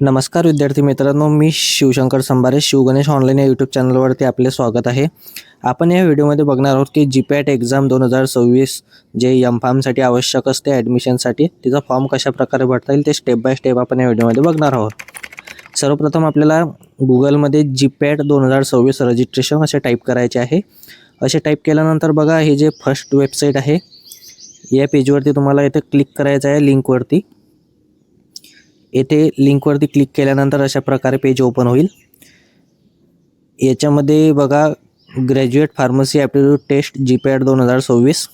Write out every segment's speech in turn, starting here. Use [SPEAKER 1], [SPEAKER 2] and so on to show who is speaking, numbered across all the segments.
[SPEAKER 1] नमस्कार विद्यार्थी मित्रांनो मी शिवशंकर संभारे शिवगणेश ऑनलाईन या यूट्यूब चॅनलवरती आपले स्वागत आहे. आपण या व्हिडिओमध्ये बघणार आहोत की जी पॅट एक्झाम दोन हजार सव्वीस जे एम फार्मसाठी आवश्यक असते ॲडमिशनसाठी तिचा फॉर्म कशाप्रकारे भरता येईल ते स्टेप बाय स्टेप आपण या व्हिडिओमध्ये बघणार आहोत. सर्वप्रथम आपल्याला गुगलमध्ये जी पॅट दोन हजार सव्वीस रजिस्ट्रेशन असे टाईप करायचे आहे. असे टाईप केल्यानंतर बघा हे जे फर्स्ट वेबसाईट आहे या पेजवरती तुम्हाला इथे क्लिक करायचं आहे लिंकवरती येथे लिंकवरती क्लिक केल्यानंतर अशा प्रकारे पेज ओपन होईल. याच्यामध्ये बघा graduate pharmacy aptitude test G PAT दोन हजार सव्वीस.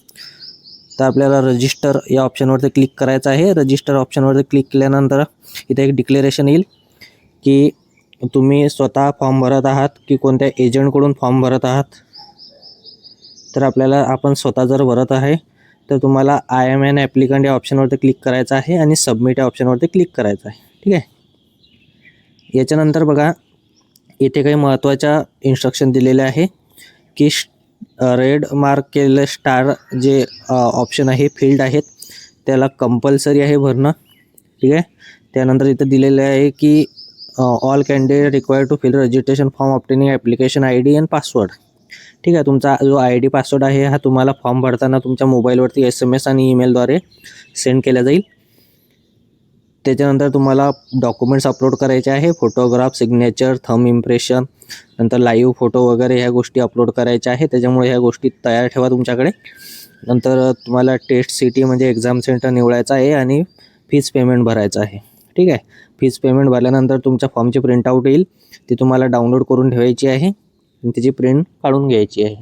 [SPEAKER 1] तर आपल्याला रजिस्टर या ऑप्शनवरती क्लिक करायचं आहे. रजिस्टर ऑप्शनवरती क्लिक केल्यानंतर इथे एक डिक्लेरेशन येईल की तुम्ही स्वतः फॉर्म भरत आहात की कोणत्या एजंटकडून फॉर्म भरत आहात. तर आपल्याला आपण स्वतः जर भरत आहे तर तुम्हाला आय एम एन ॲप्लिकंट या ऑप्शनवरती क्लिक करायचं आहे आणि सबमिट या ऑप्शनवरती क्लिक करायचं आहे. ठीक आहे? याच्यानंतर बघा इथे काही महत्त्वाच्या इन्स्ट्रक्शन दिलेले आहे की रेड मार्क केलेलं स्टार जे ऑप्शन आहे फील्ड आहेत त्याला कंपल्सरी आहे भरणं. ठीक आहे? त्यानंतर इथं दिलेलं आहे की all candidate require to fill registration form obtaining application I D and password ठीक आहे तुमचा जो आय डी पासवर्ड आहे हा तुम्हाला फॉर्म भरताना तुमच्या मोबाईलवरती एस एम एस आणि ईमेलद्वारे सेंड केला जाईल. त्याच्यानंतर तुम्हाला डॉक्युमेंट्स अपलोड करायचे आहे फोटोग्राफ सिग्नेचर थम इम्प्रेशन नंतर लाईव्ह फोटो वगैरे ह्या गोष्टी अपलोड करायच्या आहे त्याच्यामुळे ह्या गोष्टी तयार ठेवा तुमच्याकडे. नंतर तुम्हाला टेस्ट सिटी म्हणजे एक्झाम सेंटर निवडायचं आहे आणि फीज पेमेंट भरायचं आहे. ठीक आहे फीज पेमेंट भरल्यानंतर तुमच्या फॉर्मची प्रिंटआउट येईल ती तुम्हाला डाउनलोड करून ठेवायची आहे. त्याची प्रिंट काढून घ्यायची आहे.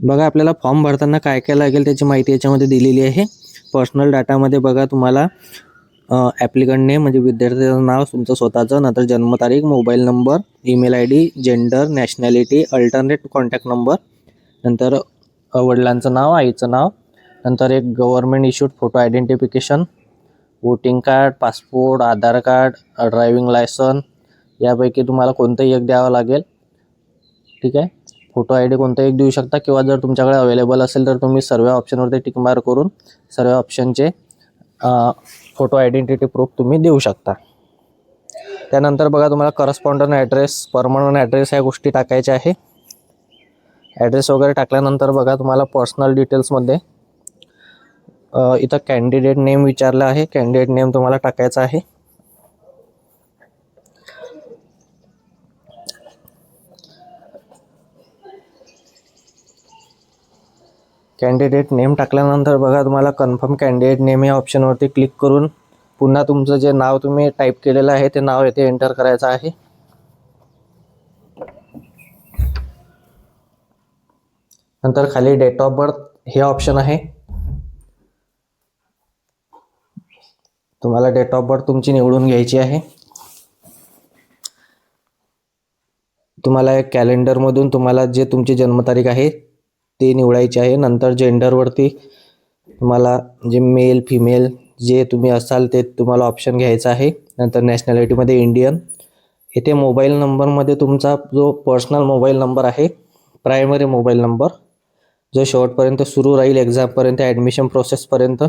[SPEAKER 1] बघा आपल्याला फॉर्म भरताना काय काय लागेल त्याची माहिती याच्यामध्ये दिलेली आहे. पर्सनल डाटामध्ये बघा तुम्हाला ॲप्लिकंट नेम म्हणजे विद्यार्थ्याचं नाव तुमचं स्वतःचं नंतर जन्मतारीख mobile number email I D gender nationality alternate contact number नंतर वडिलांचं नाव आईचं नाव नंतर एक government issued photo identification voting card passport Aadhaar card driving licence यापैकी तुम्हाला कोणतंही एक द्यावं लागेल. ठीक आहे? फोटो आय डी कोणता एक देऊ शकता किंवा जर तुमच्याकडे अवेलेबल असेल तर तुम्ही सर्व ऑप्शनवरती टिकमार करून सर्व ऑप्शनचे फोटो आयडेंटिटी प्रूफ तुम्ही देऊ शकता. त्यानंतर बघा तुम्हाला करस्पॉन्डंट ॲड्रेस परमनंट ॲड्रेस ह्या गोष्टी टाकायच्या आहे. ॲड्रेस वगैरे टाकल्यानंतर बघा तुम्हाला पर्सनल डिटेल्समध्ये इथं कॅन्डिडेट नेम विचारलं आहे. कॅन्डिडेट नेम तुम्हाला टाकायचा आहे. कॅन्डिडेट नेम टाकल्यानंतर बघा तुम्हाला कन्फर्म कॅन्डिडेट नेम या ऑप्शनवरती क्लिक करून पुन्हा तुमचं जे नाव तुम्ही टाईप केलेलं आहे ते नाव येथे एंटर करायचं आहे. नंतर खाली डेट ऑफ बर्थ हे ऑप्शन आहे. तुम्हाला डेट ऑफ बर्थ तुमची निवडून घ्यायची आहे. तुम्हाला एक कॅलेंडरमधून तुम्हाला जे तुमची जन्मतारीख आहे ते निवडायचे आहे. नंतर जेंडरवरती तुम्हाला जे मेल फिमेल जे तुम्ही असाल ते तुम्हाला ऑप्शन घ्यायचं आहे. नंतर नॅशनॅलिटीमध्ये इंडियन इथे मोबाईल नंबरमध्ये तुमचा जो पर्सनल मोबाईल नंबर आहे प्रायमरी मोबाईल नंबर जो शेवटपर्यंत सुरू राहील एक्झामपर्यंत ॲडमिशन प्रोसेसपर्यंत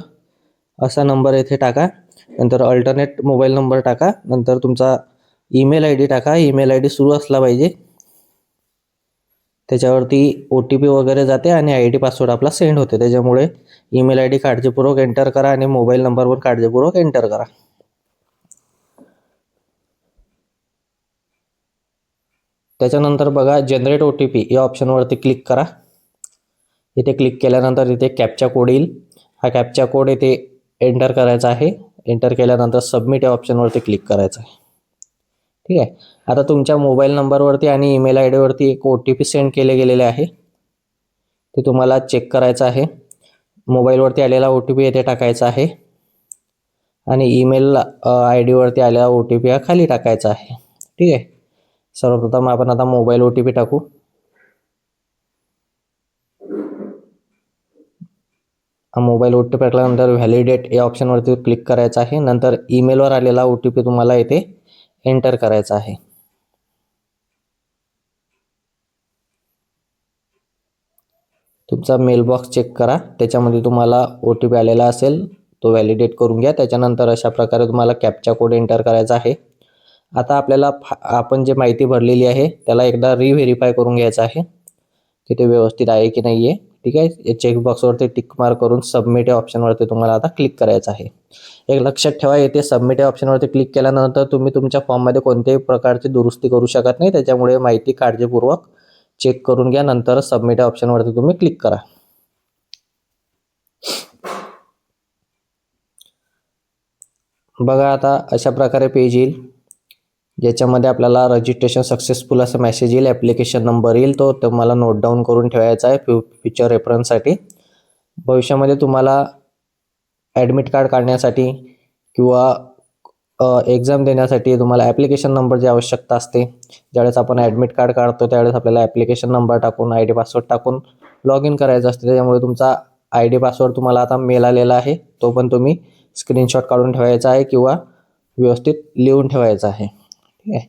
[SPEAKER 1] असा नंबर येथे टाका. नंतर अल्टरनेट मोबाईल नंबर टाका. नंतर तुमचा ईमेल आय डी टाका. ईमेल आय डी सुरू असला पाहिजे. त्याच्यावरती ओ टी पी वगैरे जाते आणि आय डी पासवर्ड आपला सेंड होते. त्याच्यामुळे ईमेल आय डी काळजीपूर्वक एंटर करा आणि मोबाईल नंबर पण काळजीपूर्वक एंटर करा. त्याच्यानंतर बघा जनरेट ओ टी पी या ऑप्शनवरती क्लिक करा. इथे क्लिक केल्यानंतर इथे कॅपचा कोड येईल. हा कॅपचा कोड इथे एंटर करायचा आहे. एंटर केल्यानंतर सबमिट या ऑप्शनवरती क्लिक करायचं आहे. ठीक आहे? आता तुमच्या मोबाईल नंबरवरती आणि ईमेल आय डीवरती एक ओ टी पी सेंड केले गेलेले आहे. ते तुम्हाला चेक करायचं आहे. मोबाईलवरती आलेला ओ टी पी येथे टाकायचा आहे. आणि ईमेल आय डीवरती आलेला ओ टी पी हा खाली टाकायचा आहे. ठीक आहे? सर्वप्रथम आपण आता मोबाईल ओ टी पी टाकू. मोबाईल ओ टी पी टाकल्यानंतर व्हॅलिडेट या ऑप्शनवरती क्लिक करायचं आहे. नंतर ईमेलवर आलेला ओ टी पी तुम्हाला येथे एंटर करायचा आहे. तुमचा मेलबॉक्स चेक करा. त्याच्यामध्ये तुम्हाला ओ टी पी आलेला असेल तो व्हॅलिडेट करून घ्या. त्याच्यानंतर अशा प्रकारे तुम्हाला कॅपचा कोड एंटर करायचा आहे. आता आपल्याला फा आपण जे माहिती भरलेली आहे त्याला एकदा रिव्हेरीफाय करून घ्यायचं आहे की ते व्यवस्थित आहे की नाही आहे ठीक आहे? चेकबॉक्सवरती टिक मार्क करून सबमिट या ऑप्शनवरती तुम्हाला आता क्लिक करायचं आहे. एक लक्षात ठेवा येथे सबमिट या ऑप्शनवरती क्लिक केल्यानंतर तुम्ही तुमच्या फॉर्ममध्ये कोणत्याही प्रकारची दुरुस्ती करू शकत नाही. त्याच्यामुळे माहिती काळजीपूर्वक चेक करून घ्या. नंतर सबमिट या ऑप्शनवरती तुम्ही क्लिक करा. बघा आता अशा प्रकारे पेज येईल. ज्याच्यामध्ये आपल्याला रजिस्ट्रेशन सक्सेसफुल असं मेसेज येईल ॲप्लिकेशन नंबर येईल तो तुम्हाला नोट डाऊन करून ठेवायचा आहे फ्यू फ्युचर रेफरन्ससाठी भविष्यामध्ये तुम्हाला ॲडमिट कार्ड काढण्यासाठी किंवा एक्झाम देण्यासाठी तुम्हाला ॲप्लिकेशन नंबरची आवश्यकता असते. ज्यावेळेस आपण ॲडमिट कार्ड काढतो त्यावेळेस आपल्याला ॲप्लिकेशन नंबर टाकून आय डी पासवर्ड टाकून लॉग इन करायचं असते. त्याच्यामुळे तुमचा आय डी पासवर्ड तुम्हाला आता मेल आलेला आहे. तो पण तुम्ही स्क्रीनशॉट काढून ठेवायचा आहे किंवा व्यवस्थित लिहून ठेवायचा आहे. ठीक आहे.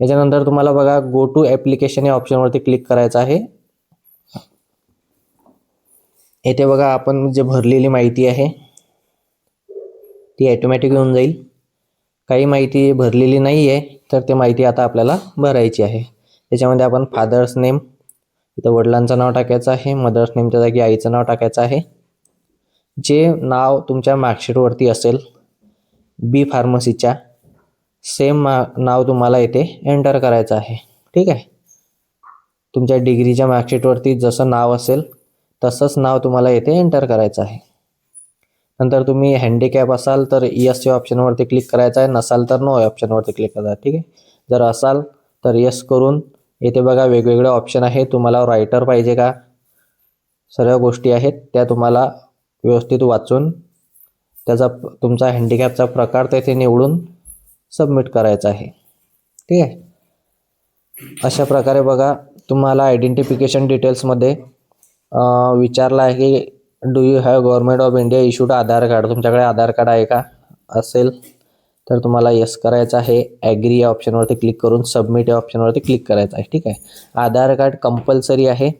[SPEAKER 1] याच्यानंतर तुम्हाला बघा गो टू ॲप्लिकेशन या ऑप्शनवरती क्लिक करायचं आहे. येथे बघा आपण जे भरलेली माहिती आहे ती ॲटोमॅटिक येऊन जाईल. काही माहिती भरलेली नाही आहे तर ते माहिती आता आपल्याला भरायची आहे. त्याच्यामध्ये आपण फादर्स नेम इथं वडिलांचं नाव टाकायचं आहे मदर्स नेमच्या जागी आईचं नाव टाकायचं आहे. जे नाव तुमच्या मार्कशीटवरती असेल बी फार्मसीच्या सेम मा नाव तुम्हाला इथे एंटर करायचं आहे. ठीक आहे? तुमच्या डिग्रीच्या मार्कशीटवरती जसं नाव असेल तसंच नाव तुम्हाला इथे एंटर करायचं आहे. नंतर तुम्ही हँडिकॅप असाल तर यस या ऑप्शनवरती क्लिक करायचं आहे. नसाल तर नो या ऑप्शनवरती क्लिक करायचं ठीक आहे? जर असाल तर यस करून येथे बघा वेगवेगळे ऑप्शन आहे. तुम्हाला रायटर पाहिजे का? सर्व गोष्टी आहेत. त्या तुम्हाला व्यवस्थित वाचून त्याचा तुमचा हँडिकॅपचा प्रकार तेथे निवडून सबमिट करायचं आहे. ठीक आहे? अशा प्रकारे बघा तुम्हाला आयडेंटिफिकेशन डिटेल्समध्ये विचारला आहे की do you have government of India issued Aadhaar card तुमच्याकडे आधार कार्ड आहे का? असेल तर तुम्हाला यस करायचं आहे. ॲग्री या ऑप्शनवरती क्लिक करून सबमिट या ऑप्शनवरती क्लिक करायचं आहे. ठीक आहे? आधार कार्ड कंपल्सरी आहे.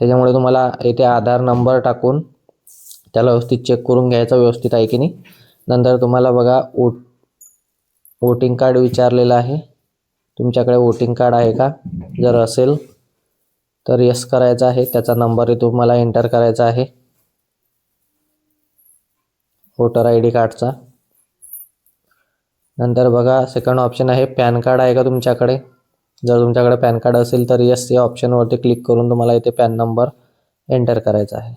[SPEAKER 1] त्याच्यामुळे तुम्हाला येथे आधार नंबर टाकून त्याला व्यवस्थित चेक करून घ्यायचा व्यवस्थित आहे की नाही? नंतर तुम्हाला बघा वोट वोटिंग कार्ड विचारलेलं आहे. तुमच्याकडे वोटिंग कार्ड आहे का? जर असेल तर यस करायचा आहे. त्याचा नंबरही तुम्हाला एंटर करायचा आहे. वोटर आय डी कार्डचा नंतर बघा सेकंड ऑप्शन आहे पॅन कार्ड आहे का तुमच्याकडे? जर तुमच्याकडे पॅन कार्ड असेल तर यस या ऑप्शनवरती क्लिक करून तुम्हाला इथे पॅन नंबर एंटर करायचा आहे.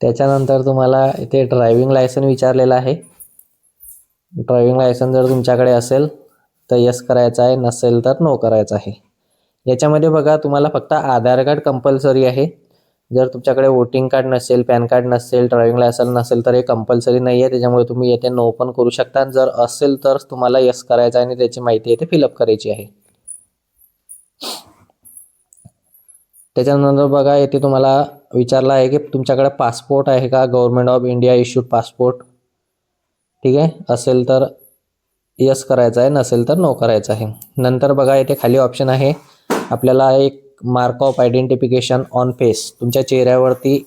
[SPEAKER 1] त्याच्यानंतर तुम्हाला इथे ड्रायव्हिंग लायसन विचारलेलं आहे. ड्रायव्हिंग लायसन जर तुमच्याकडे असेल तर यस करायचं आहे नसेल तर नो करायचं आहे. याच्यामध्ये बघा तुम्हाला फक्त आधार कार्ड कंपल्सरी आहे. जर तुमच्याकडे वोटिंग कार्ड नसेल पॅन कार्ड नसेल ड्रायव्हिंग लायसन नसेल तर हे कंपल्सरी नाही आहे त्याच्यामुळे तुम्ही येथे नो पण करू शकता. जर असेल तर तुम्हाला यस करायचं आहे आणि त्याची माहिती येथे फिलअप करायची आहे. त्याच्यानंतर बघा येथे तुम्हाला विचारलं आहे की तुमच्याकडे पासपोर्ट आहे का? Government of India issued passport ठीक आहे? असेल तर यस करायचं आहे नसेल तर नो करायचं आहे. नंतर बघा येथे खाली ऑप्शन आहे. आपल्याला एक mark of identification on face तुमच्या चेहऱ्यावरती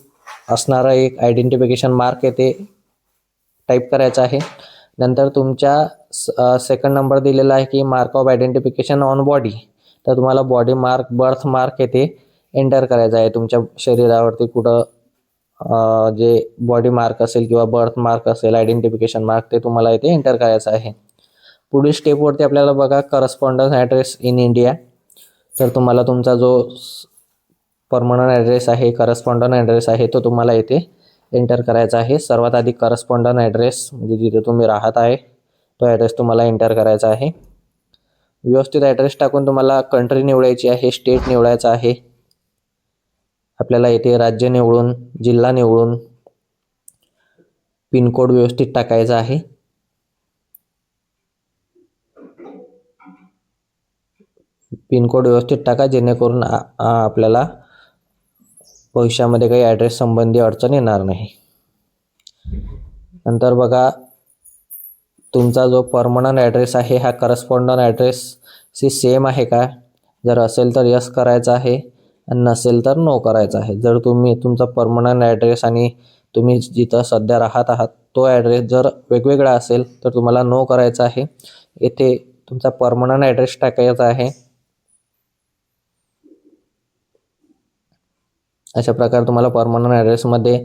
[SPEAKER 1] असणारा एक आयडेंटिफिकेशन मार्क येथे टाईप करायचा आहे. नंतर तुमच्या सेकंड नंबर दिलेला आहे की mark of identification on body तर तुम्हाला बॉडी मार्क बर्थ मार्क येथे एंटर करायचा आहे. तुमच्या शरीरावरती कुठं जे बॉडी मार्क असेल किंवा बर्थ मार्क असेल आयडेंटिफिकेशन मार्क ते तुम्हाला इथे एंटर करायचं आहे. पुढील स्टेपवरती आपल्याला बघा करस्पॉन्डन्स ॲड्रेस इन इंडिया तर तुम्हाला तुमचा जो परमनंट ॲड्रेस आहे करस्पॉन्डन ॲड्रेस आहे तो तुम्हाला इथे एंटर करायचा आहे. सर्वात आधी करस्पॉन्डन ॲड्रेस म्हणजे जिथे तुम्ही राहत आहे तो ॲड्रेस तुम्हाला एंटर करायचा आहे. व्यवस्थित ॲड्रेस टाकून तुम्हाला कंट्री निवडायची आहे स्टेट निवडायचा आहे. आपल्याला येथे राज्य निवडून जिल्हा निवडून पिनकोड व्यवस्थित टाकायचा आहे. पिनकोड व्यवस्थित टाका जेणेकरून आपल्याला भविष्यामध्ये काही ॲड्रेस संबंधी अडचण येणार नाही. नंतर बघा तुमचा जो परमनंट ॲड्रेस आहे हा करस्पॉन्डंट ॲड्रेसशी सेम आहे का? जर असेल तर यस करायचं आहे. नसेल तर नो करायचा आहे. जर तुम्ही तुमचा परमनंट ॲड्रेस आणि तुम्ही जिथं सध्या राहत आहात तो ॲड्रेस जर वेगवेगळा असेल तर तुम्हाला नो करायचा आहे. येथे तुमचा परमनंट ॲड्रेस टाकायचा आहे. अशा प्रकारे तुम्हाला परमनंट ॲड्रेसमध्ये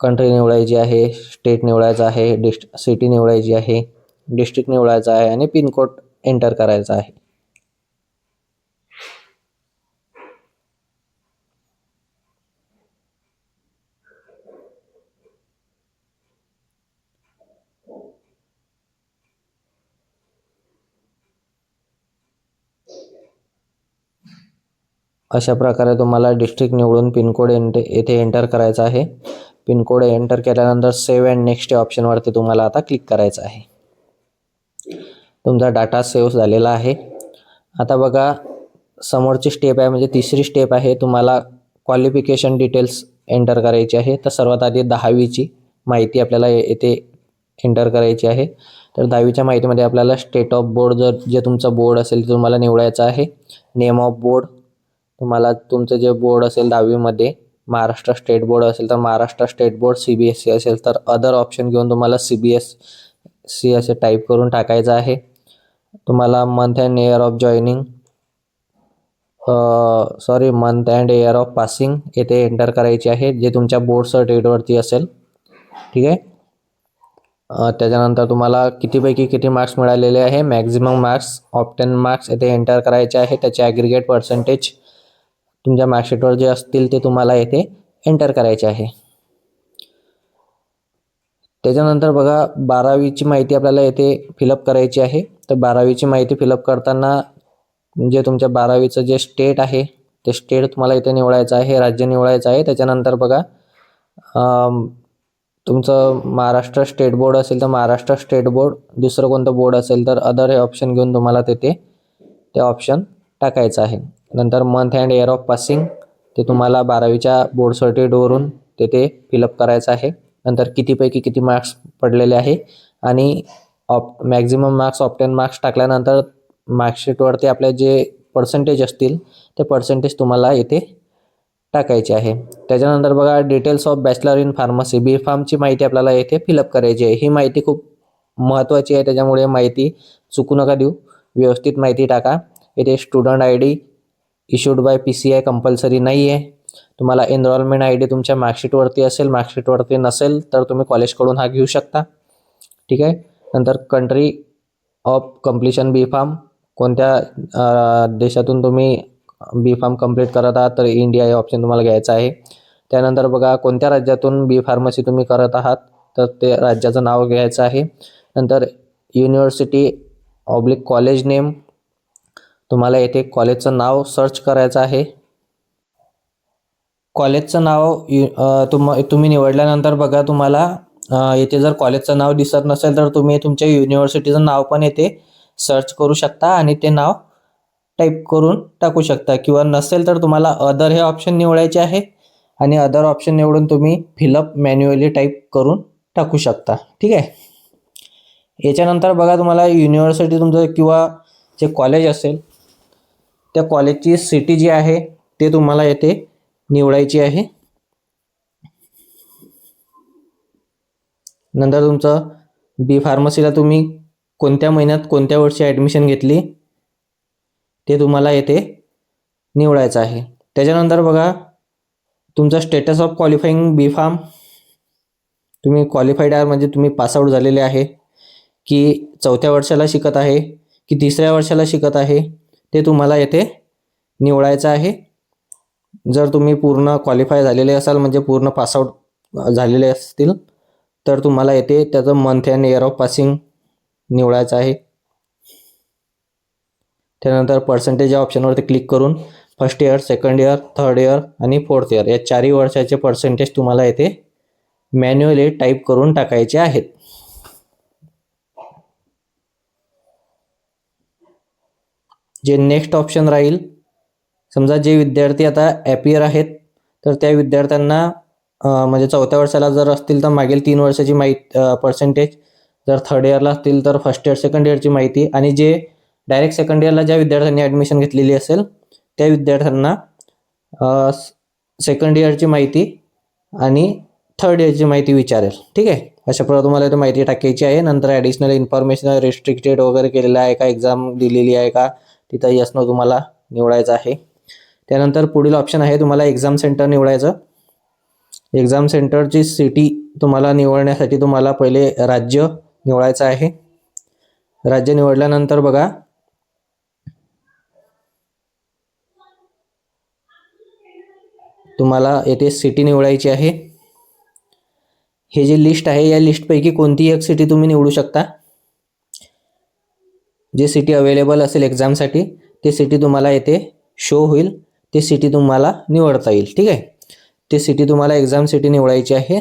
[SPEAKER 1] कंट्री निवडायची आहे स्टेट निवडायचं आहे डिस्ट सिटी निवडायची आहे डिस्ट्रिक्ट निवडायचा आहे आणि पिनकोड एंटर करायचा आहे. अशा प्रकारे तुम्हाला डिस्ट्रिक्ट निवडून पिनकोड एंट येथे एंटर करायचा आहे. पिनकोड एंटर केल्यानंतर सेव्ह अँड नेक्स्ट या ऑप्शनवरती तुम्हाला आता क्लिक करायचं आहे. तुमचा डाटा सेव्ह झालेला आहे. आता बघा समोरची स्टेप आहे म्हणजे तिसरी स्टेप आहे. तुम्हाला क्वालिफिकेशन डिटेल्स एंटर करायची आहे. तर सर्वात आधी दहावीची माहिती आपल्याला येथे एंटर करायची आहे. तर दहावीच्या माहितीमध्ये आपल्याला स्टेट ऑफ बोर्ड जर जे तुमचं बोर्ड असेल ते तुम्हाला निवडायचं आहे. नेम ऑफ बोर्ड तुम्हाला तुमचं जे बोर्ड असेल दहावीमध्ये महाराष्ट्र स्टेट बोर्ड असेल तर Maharashtra state board C B S C असेल तर अदर ऑप्शन घेऊन तुम्हाला सी बी एस सी असे टाईप करून टाकायचं आहे. तुम्हाला month and year of joining sorry month and year of passing येथे एंटर करायचे आहे जे तुमच्या बोर्ड सर्टिफिकेटवरती असेल. ठीक आहे? त्याच्यानंतर तुम्हाला कितीपैकी किती मार्क्स मिळालेले आहे? मॅक्झिमम मार्क्स ऑप्टेन मार्क्स येथे एंटर करायचे आहे. त्याचे ॲग्रिगेट पर्सेंटेज तुमच्या मार्कशीटवर जे असतील ते तुम्हाला येथे एंटर करायचे आहे. त्याच्यानंतर बघा बारावीची माहिती आपल्याला येथे फिलअप करायची आहे. तर बारावीची माहिती फिलअप करताना जे तुमच्या बारावीचं जे स्टेट आहे ते स्टेट तुम्हाला इथे निवडायचं आहे राज्य निवडायचं आहे. त्याच्यानंतर बघा तुमचं महाराष्ट्र स्टेट बोर्ड असेल तर महाराष्ट्र स्टेट बोर्ड दुसरं कोणतं बोर्ड असेल तर अदर हे ऑप्शन घेऊन तुम्हाला तिथे ते ऑप्शन टाकायचं आहे. नंतर month and year of passing ते तुम्हाला बारावीच्या बोर्ड सर्टिफिकेटवरून तेथे फिलअप करायचं आहे. नंतर कितीपैकी किती मार्क्स पडलेले आहे आणि of maximum marks obtain marks टाकल्यानंतर मार्कशीटवरती आपले जे पर्सेंटेज असतील ते पर्सेंटेज तुम्हाला येथे टाकायचे आहे. त्याच्यानंतर बघा details of bachelor in pharmacy B फार्मची माहिती आपल्याला येथे फिलअप करायची आहे. ही माहिती खूप महत्त्वाची आहे त्याच्यामुळे माहिती चुकू नका देऊ. व्यवस्थित माहिती टाका. इथे student I D issued by P C I compulsory नाही आहे तुम्हाला एनरोलमेंट आय डी तुमच्या मार्कशीटवरती असेल मार्कशीटवरती नसेल तर तुम्ही कॉलेजकडून हा घेऊ शकता. ठीक आहे? नंतर country of completion B pharm कोणत्या देशातून तुम्ही बी फार्म कंप्लीट करत आहात तर इंडिया हे ऑप्शन तुम्हाला घ्यायचं आहे. त्यानंतर बघा कोणत्या राज्यातून बी फार्मसी तुम्ही करत आहात तर ते राज्याचं नाव घ्यायचं आहे. नंतर युनिव्हर्सिटी ऑब्लिक कॉलेज नेम तुम्हाला येथे कॉलेजचं नाव सर्च करायचं आहे. कॉलेजचं नाव यु तुम तुम्ही निवडल्यानंतर बघा तुम्हाला येथे जर कॉलेजचं नाव दिसत नसेल तर तुम्ही तुमच्या युनिव्हर्सिटीचं नाव पण येथे सर्च करू शकता आणि ते नाव टाईप करून टाकू शकता. किंवा नसेल तर तुम्हाला अदर हे ऑप्शन निवडायचे आहे आणि अदर ऑप्शन निवडून तुम्ही फिलअप मॅन्युअली टाईप करून टाकू शकता. ठीक आहे? याच्यानंतर बघा तुम्हाला युनिव्हर्सिटी तुमचं किंवा जे कॉलेज असेल त्या कॉलेजची सिटी जी आहे ते तुम्हाला येथे निवडायची आहे. नंतर तुमचं बी फार्मसीला तुम्ही कोणत्या महिन्यात कोणत्या वर्षी ॲडमिशन घेतली ते तुम्हाला येथे निवडायचं आहे. त्याच्यानंतर बघा तुमचा status of qualifying B pharm तुम्ही क्वालिफाईड आहात म्हणजे तुम्ही पासआउट झालेले आहे की चौथ्या वर्षाला शिकत आहे की तिसऱ्या वर्षाला शिकत आहे ते तुम्हाला येथे निवडायचं आहे. जर तुम्ही पूर्ण क्वालिफाय झालेले असाल म्हणजे पूर्ण पासआउट झालेले असतील तर तुम्हाला येथे त्याचं month and year of passing निवडायचं आहे. त्यानंतर पर्सेंटेज या ऑप्शनवरती क्लिक करून first year second year third year आणि फोर्थ इयर या चारही वर्षाचे पर्सेंटेज तुम्हाला येथे मॅन्युअली टाईप करून टाकायचे आहेत. जे नेक्स्ट ऑप्शन राहील समजा जे विद्यार्थी आता ॲपियर आहेत तर त्या विद्यार्थ्यांना म्हणजे चौथ्या वर्षाला जर असतील तर मागील तीन वर्षाची माहिती पर्सेंटेज जर थर्ड इयरला असतील तर फर्स्ट इयर सेकंड इयरची माहिती आणि जे डायरेक्ट सेकंड इयरला ज्या विद्यार्थ्यांनी ॲडमिशन घेतलेली असेल त्या विद्यार्थ्यांना सेकंड इयरची माहिती आणि थर्ड इयरची माहिती विचारेल. ठीक आहे? अशा प्रकारे तुम्हाला इथे माहिती टाकायची आहे. नंतर ॲडिशनल इन्फॉर्मेशन रिस्ट्रिक्टेड वगैरे केलेलं आहे का? एक्झाम दिलेली आहे का? तिथं यसनं तुम्हाला निवडायचं आहे. त्यानंतर पुढील ऑप्शन आहे तुम्हाला एक्झाम सेंटर निवडायचं. एक्झाम सेंटरची सिटी तुम्हाला निवडण्यासाठी तुम्हाला पहिले राज्य निवडायचं आहे. राज्य निवडल्यानंतर बघा. तुम्हाला येथे सिटी निवडायची आहे. हे जे लिस्ट आहे या लिस्टपैकी कोणतीही एक सिटी तुम्ही निवडू शकता? जे सिटी अवेलेबल असेल एक्झामसाठी ते सिटी तुम्हाला येथे शो होईल. ते सिटी तुम्हाला निवडता येईल. ठीक आहे? ते सिटी तुम्हाला एक्झाम सिटी निवडायची आहे.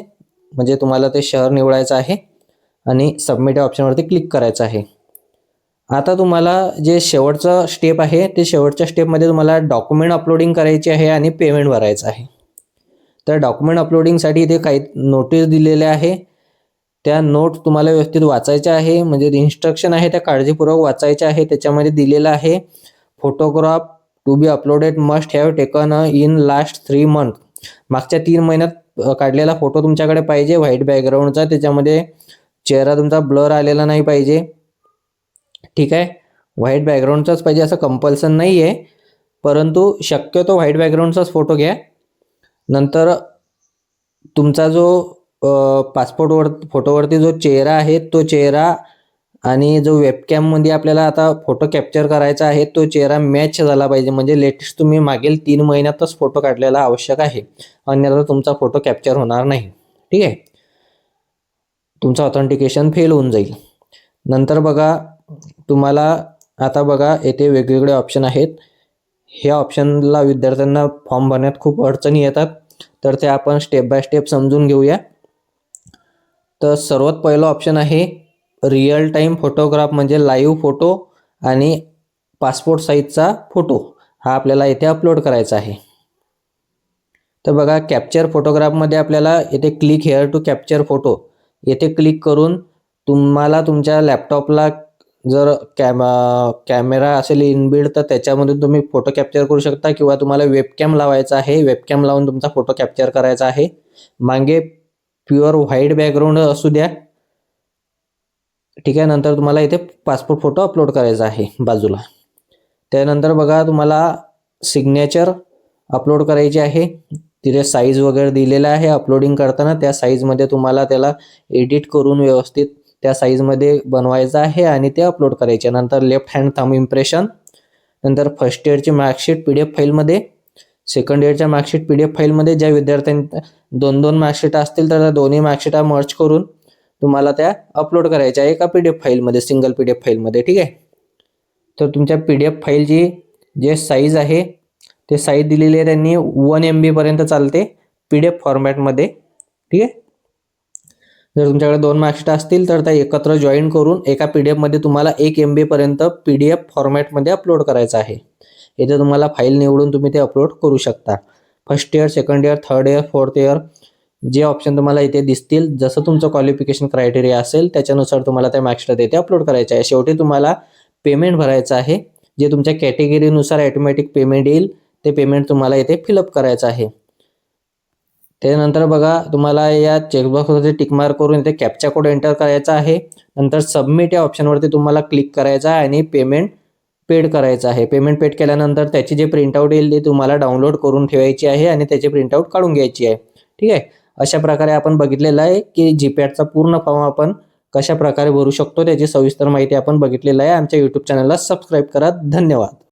[SPEAKER 1] म्हणजे तुम्हाला ते शहर निवडायचं आहे आणि सबमिट या ऑप्शनवरती क्लिक करायचं आहे. आता तुम्हाला जे शेवटचं स्टेप आहे ते शेवटच्या स्टेपमध्ये तुम्हाला डॉक्युमेंट अपलोडिंग करायची आहे आणि पेमेंट भरायचं आहे. तर डॉक्युमेंट अपलोडिंगसाठी इथे काही नोटीस दिलेले आहे. त्या नोट तुम्हाला व्यवस्थित वाचायच्या आहे. म्हणजे इन्स्ट्रक्शन आहे त्या काळजीपूर्वक वाचायच्या आहे. त्याच्यामध्ये दिलेलं आहे photograph to be uploaded must have taken in last three month मागच्या तीन महिन्यात काढलेला फोटो तुमच्याकडे पाहिजे. व्हाईट बॅकग्राऊंडचा त्याच्यामध्ये चेहरा तुमचा ब्लर आलेला नाही पाहिजे. ठीक आहे? व्हाईट बॅकग्राऊंडचाच पाहिजे असं कंपल्सन नाही आहे परंतु शक्यतो व्हाईट बॅकग्राऊंडचाच फोटो घ्या. नंतर तुमचा जो पासपोर्टवर फोटोवरती जो चेहरा आहे तो चेहरा आणि जो वेबकॅममध्ये आपल्याला आता फोटो कॅप्चर करायचा आहे तो चेहरा मॅच झाला पाहिजे. म्हणजे लेटेस्ट तुम्ही मागील तीन महिन्यातच फोटो काढलेला आवश्यक आहे. अन्यथा तुमचा फोटो कॅप्चर होणार नाही. ठीक आहे? तुमचं ऑथेंटिकेशन फेल होऊन जाईल. नंतर बघा तुम्हाला आता बघा येथे वेगवेगळे ऑप्शन आहेत. ह्या ऑप्शनला विद्यार्थ्यांना फॉर्म भरण्यात खूप अडचणी येतात. तर ते आपण स्टेप बाय स्टेप समजून घेऊया. तर सर्वात पहिलं ऑप्शन आहे रिअल टाईम फोटोग्राफ म्हणजे लाईव्ह फोटो आणि पासपोर्ट साईजचा फोटो हा आपल्याला इथे अपलोड करायचा आहे. तर बघा कॅप्चर फोटोग्राफमध्ये आपल्याला येथे click here to capture photo येथे क्लिक करून तुम्हाला तुमच्या लॅपटॉपला जर कॅम कॅमेरा असेल इनबिल्ड तर त्याच्यामधून तुम्ही फोटो कॅप्चर करू शकता किंवा तुम्हाला वेबकॅम लावायचा आहे. वेबकॅम लावून तुमचा फोटो कॅप्चर करायचा आहे. मागे प्युअर व्हाईट बॅकग्राऊंड असू द्या. ठीक आहे नंतर तुम्हाला इथे पासपोर्ट फोटो अपलोड करायचा आहे बाजूला. त्यानंतर बघा तुम्हाला सिग्नेचर अपलोड करायची आहे. तिथे साईज वगैरे दिलेला आहे अपलोडिंग करताना त्या साईजमध्ये तुम्हाला त्याला एडिट करून व्यवस्थित त्या साईजमध्ये बनवायचं आहे आणि ते अपलोड करायचे. नंतर लेफ्ट हँड थंब इम्प्रेशन नंतर फर्स्ट इयरची मार्कशीट पी डी एफ फाईलमध्ये सेकंड इयरच्या मार्कशीट पी डी एफ फाईलमध्ये ज्या विद्यार्थ्यां दोन दोन मार्कशीट असतील तर त्या दोन्ही मार्कशीटा मर्च करून तुम्हाला त्या अपलोड करायच्या आहे एका पी डी एफ फाईलमध्ये सिंगल पी डी एफ फाईलमध्ये ठीक आहे? तर तुमच्या पी डी एफ फाईलची जे साईज आहे ते साईज दिलेली आहे त्यांनी वन एम बीपर्यंत चालते पी डी एफ फॉर्मॅटमध्ये ठीक आहे? जर तुमच्याकडे दोन मार्कशीट असतील तर त्या एकत्र जॉईन करून एका पी डी एफमध्ये तुम्हाला एक एम बीपर्यंत पी डी एफ फॉर्मॅटमध्ये अपलोड करायचं आहे. इथे तुम्हाला फाईल निवडून तुम्ही ते अपलोड करू शकता. First year second year third year fourth year जे ऑप्शन तुम्हाला इथे दिसतील जसं तुमचं क्वालिफिकेशन क्रायटेरिया असेल त्याच्यानुसार तुम्हाला त्या मार्क्सला इथे अपलोड करायचं आहे. शेवटी तुम्हाला पेमेंट भरायचं आहे जे तुमच्या कॅटेगरीनुसार ॲटोमॅटिक पेमेंट येईल ते पेमेंट तुम्हाला इथे फिलअप करायचं आहे. त्यानंतर बघा तुम्हाला या चेकबॉक्सवरती टिकमार करून इथे कॅपचा कोड एंटर करायचा आहे. नंतर सबमिट या ऑप्शनवरती तुम्हाला क्लिक करायचं आहे आणि पेमेंट पेड करायचं आहे. पेमेंट पेड केल्यानंतर त्याची जे प्रिंटआउट येईल ती तुम्हाला डाउनलोड करून ठेवायची आहे आणि त्याची प्रिंटआउट काढून घ्यायची आहे. ठीक आहे? अशा प्रकारे आपण बघितलेलं आहे की जीपॅडचा पूर्ण फॉर्म आपण कशा प्रकारे भरू शकतो त्याची सविस्तर माहिती आपण बघितलेलं आहे. आमच्या यूट्यूब चॅनलला सबस्क्राईब करा. धन्यवाद.